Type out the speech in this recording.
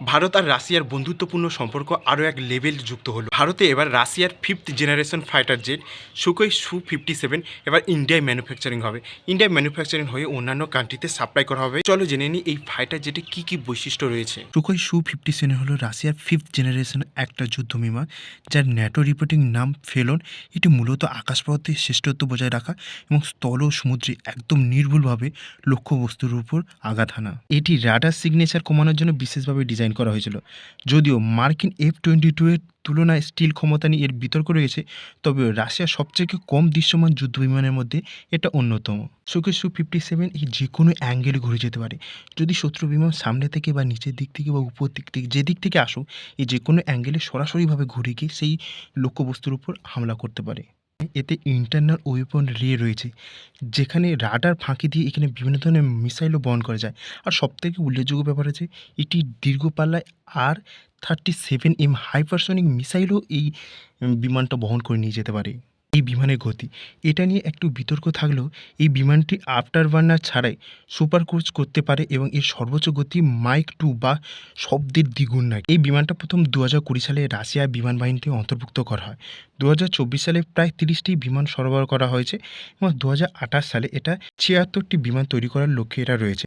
ভারত আর রাশিয়ার বন্ধুত্বপূর্ণ সম্পর্ক আরও এক লেভেল যুক্ত হলো। ভারতে এবার রাশিয়ার fifth generation fighter jet Sukhoi Su fifty seven এবার ইন্ডিয়ায় ম্যানুফ্যাকচারিং হবে। ইন্ডিয়ায় ম্যানুফ্যাকচারিং হয়ে অন্যান্য কান্ট্রিতে সাপ্লাই করা হবে। চলো জেনে নিই এই ফাইটার জেটে কী কী বৈশিষ্ট্য রয়েছে। সুকোই সু ফিফটি সেভেন হলো রাশিয়ার ফিফথ জেনারেশন একটা যুদ্ধ বিমান, যার ন্যাটো রিপোর্টিং নাম ফেলন এটি মূলত আকাশপথে শ্রেষ্ঠত্ব বজায় রাখা এবং স্থল ও সমুদ্রে একদম নির্ভুলভাবে লক্ষ্যবস্তুর উপর আঘাত হানা। এটি রাডার সিগনেচার কমানোর জন্য বিশেষভাবে ডিজাইন করা হয়েছিল। যদিও মার্কিন এফ টোয়েন্টি টু এর তুলনায় স্টিল ক্ষমতা নিয়ে এর বিতর্ক রয়েছে, তবে রাশিয়ার সবচেয়ে কম দৃশ্যমান যুদ্ধ বিমানের মধ্যে এটা অন্যতম। সুকে সু ফিফটি সেভেন এই যে কোনো অ্যাঙ্গেলে ঘুরে যেতে পারে। যদি শত্রু বিমান সামনে থেকে বা নিচের দিক থেকে বা উপর দিক থেকে, যে দিক থেকে আসুক, এই যে কোনো অ্যাঙ্গেলে সরাসরিভাবে ঘুরে গিয়ে সেই লক্ষ্যবস্তুর উপর হামলা করতে পারে। এতে ইন্টারনাল ওয়েপন রে রয়েছে, যেখানে রাডার ফাঁকি দিয়ে এখানে বিভিন্ন ধরনের মিসাইলও বহন করা যায়। আর সবথেকে উল্লেখযোগ্য ব্যাপার আছে এটি দীর্ঘপাল্লায় আর থার্টি সেভেন এম হাইপারসনিক মিসাইলও এই বিমানটা বহন করে নিয়ে যেতে পারে। এই বিমানের গতি। এটা নিয়ে একটু বিতর্ক থাকলেও এই বিমানটি আফটার বার্নার ছাড়াই সুপার কোচ করতে পারে এবং এর সর্বোচ্চ গতি মাইক টু বা শব্দের দ্বিগুণ নয়। এই বিমানটা প্রথম দু হাজার কুড়ি সালে রাশিয়া বিমান বাহিনীতে অন্তর্ভুক্ত করা হয়। দু হাজার চব্বিশ সালে প্রায় তিরিশটি বিমান সরবরাহ করা হয়েছে এবং দু হাজার আঠাশ সালে এটা ছিয়াত্তরটি বিমান তৈরি করার লক্ষ্যে এরা রয়েছে।